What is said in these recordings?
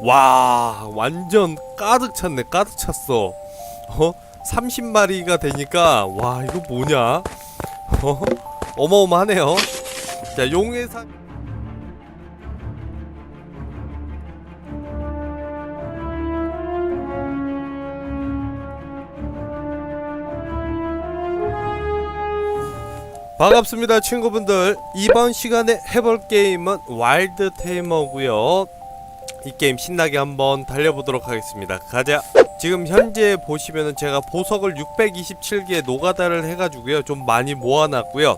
와 완전 가득 찼네 가득 찼어. 어? 30마리가 되니까 와 이거 뭐냐? 어? 어마어마하네요. 자 용해산 반갑습니다 친구분들. 이번 시간에 해볼 게임은 와일드 테이머고요 이 게임 신나게 한번 달려보도록 하겠습니다. 가자. 지금 현재 보시면은 제가 보석을 627개의 노가다를 해가지고요. 좀 많이 모아놨고요.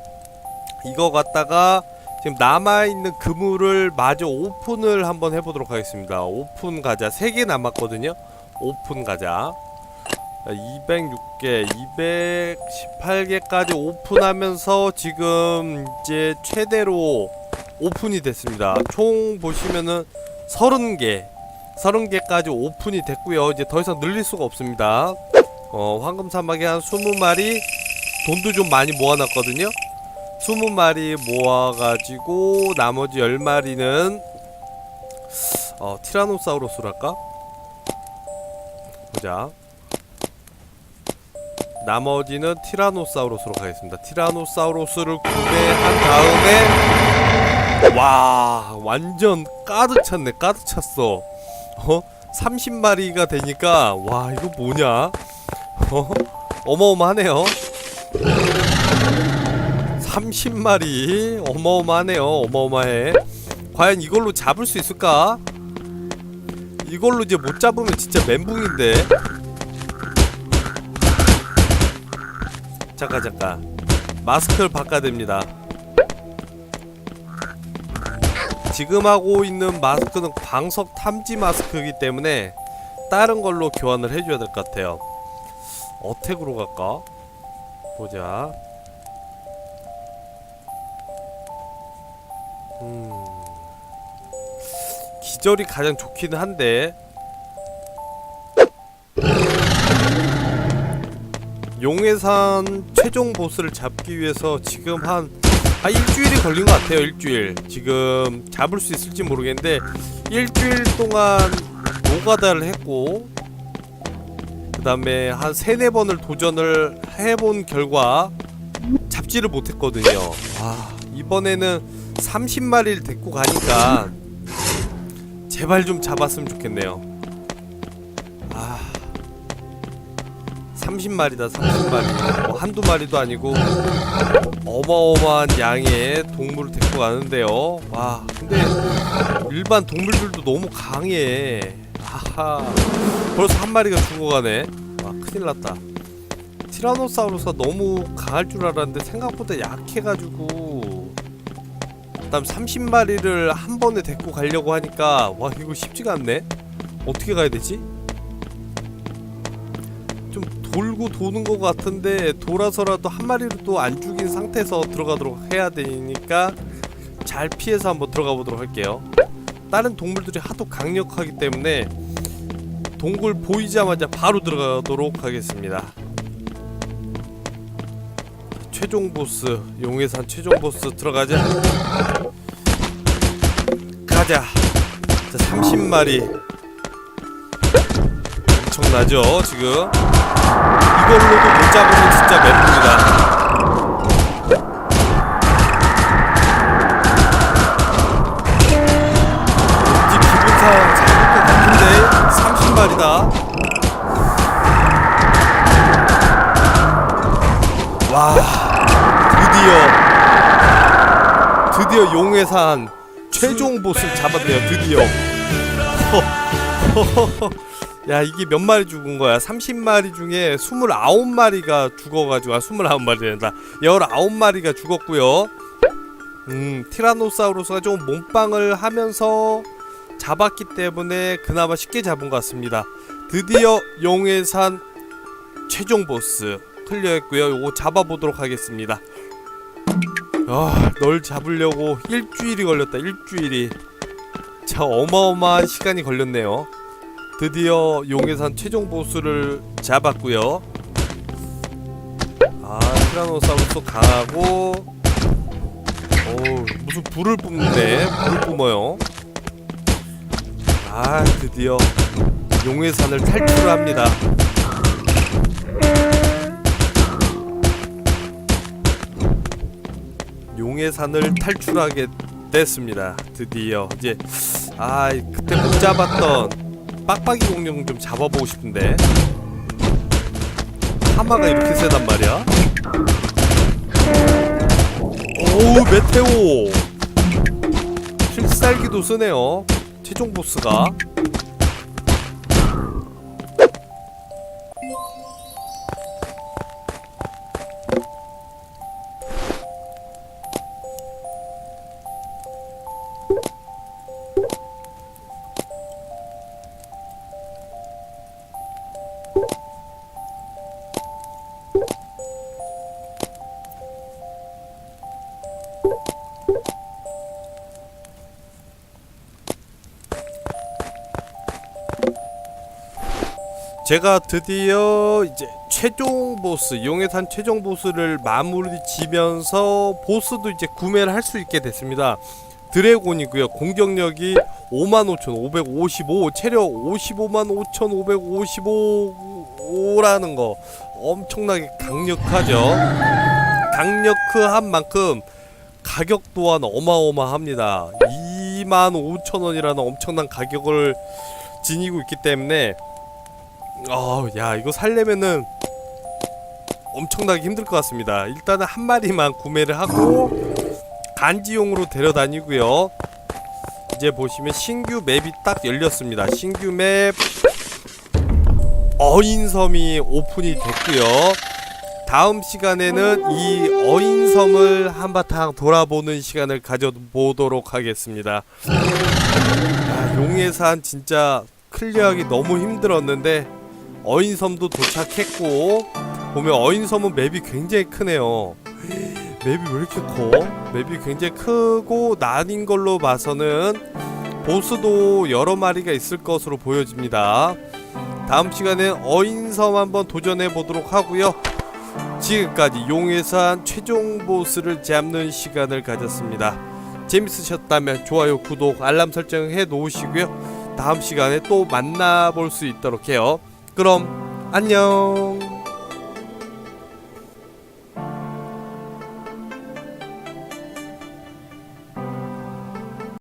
이거 갖다가 지금 남아있는 그물을 마저 오픈을 한번 해보도록 하겠습니다. 오픈 가자. 3개 남았거든요. 오픈 가자. 206개, 218개까지 오픈하면서 지금 이제 최대로 오픈이 됐습니다. 총 보시면은 30개, 30개까지 오픈이 됐고요. 이제 더 이상 늘릴 수가 없습니다. 어, 황금 사막에 한 20마리 돈도 좀 많이 모아놨거든요. 20마리 모아가지고 나머지 10마리는 어, 티라노사우루스랄까? 보자. 나머지는 티라노사우루스로 가겠습니다. 티라노사우루스를 구매한 다음에 와 완전 가득 찼네 가득 찼어. 어? 30마리가 되니까 와 이거 뭐냐? 어? 어마어마하네요. 30마리 어마어마하네요 어마어마해. 과연 이걸로 잡을 수 있을까? 이걸로 이제 못 잡으면 진짜 멘붕인데. 잠깐 잠깐. 마스크를 바꿔야 됩니다 지금 하고 있는 마스크는 광석 탐지 마스크이기 때문에 다른 걸로 교환을 해줘야 될 것 같아요. 어택으로 갈까? 보자. 음. 기절이 가장 좋기는 한데. 용해산 최종 보스를 잡기 위해서 지금 한, 아, 일주일이 걸린 것 같아요, 일주일. 지금 잡을 수 있을지 모르겠는데, 일주일 동안 노가다를 했고, 그 다음에 한 세네 번을 도전을 해본 결과, 잡지를 못했거든요. 아, 이번에는 30마리를 데리고 가니까, 제발 좀 잡았으면 좋겠네요. 아. 30마리다 30마리 뭐 한두 마리도 아니고 어마어마한 양의 동물을 데리고 가는데요. 와 근데 일반 동물들도 너무 강해. 하하. 벌써 한 마리가 죽어가네. 와 큰일 났다. 티라노사우루스가 너무 강할 줄 알았는데 생각보다 약해가지고. 그다음 30마리를 한 번에 데리고 가려고 하니까 와 이거 쉽지가 않네. 어떻게 가야 되지? 도는 것 같은데 돌아서라도 한 마리를 또안 죽인 상태에서 들어가도록 해야 되니까 잘 피해서 한번 들어가 보도록 할게요. 다른 동물들이 하도 강력하기 때문에 동굴 보이자마자 바로 들어가도록 하겠습니다. 최종 보스 용해산 최종 보스 들어가자. 가자. 자 30마리 엄청 나죠 지금. 이걸로도 못 잡으면 진짜 멘붕이다. 왠지 기분상 잡을 것 같은데 30마리다. 와 드디어 드디어 용해산 최종 보스를 잡았네요 드디어. 야 이게 몇 마리 죽은 거야? 30마리 중에 29마리가 죽어가지고 아 29마리 된다. 19마리가 죽었고요. 음 티라노사우루스가 좀 몸빵을 하면서 잡았기 때문에 그나마 쉽게 잡은 것 같습니다. 드디어 용해산 최종 보스 클리어했고요. 요거 잡아보도록 하겠습니다. 아널 잡으려고 일주일이 걸렸다 일주일이. 자 어마어마한 시간이 걸렸네요 드디어 용해산 최종 보스를 잡았고요. 아 티라노사우루스 강하고 오 무슨 불을 뿜는데 불을 뿜어요. 아 드디어 용해산을 탈출합니다. 용해산을 탈출하게 됐습니다. 드디어 이제 아 그때 못 잡았던 빡빡이 공룡 좀 잡아보고 싶은데 하마가 이렇게 세단 말이야. 오우 메테오 필살기도 쓰네요. 최종 보스가 제가 드디어 이제 최종 보스 용해산 최종 보스를 마무리 지면서 보스도 이제 구매를 할 수 있게 됐습니다. 드래곤이고요. 공격력이 55,555, 체력 55만5,555라는 거 엄청나게 강력하죠. 강력한 만큼 가격 또한 어마어마합니다. 25,000원이라는 엄청난 가격을 지니고 있기 때문에 어, 야 이거 살려면은 엄청나게 힘들 것 같습니다. 일단은 한 마리만 구매를 하고 간지용으로 데려다니고요. 이제 보시면 신규 맵이 딱 열렸습니다. 신규 맵 어인섬이 오픈이 됐고요. 다음 시간에는 이 어인섬을 한바탕 돌아보는 시간을 가져보도록 하겠습니다. 야, 용해산 진짜 클리어하기 너무 힘들었는데 어인섬도 도착했고 보면 어인섬은 맵이 굉장히 크네요. 맵이 왜 이렇게 커? 맵이 굉장히 크고 난인 걸로 봐서는 보스도 여러 마리가 있을 것으로 보여집니다. 다음 시간엔 어인섬 한번 도전해 보도록 하고요. 지금까지 용해산 최종 보스를 잡는 시간을 가졌습니다. 재밌으셨다면 좋아요, 구독, 알람 설정 해 놓으시고요. 다음 시간에 또 만나볼 수 있도록 해요. 그럼 안녕.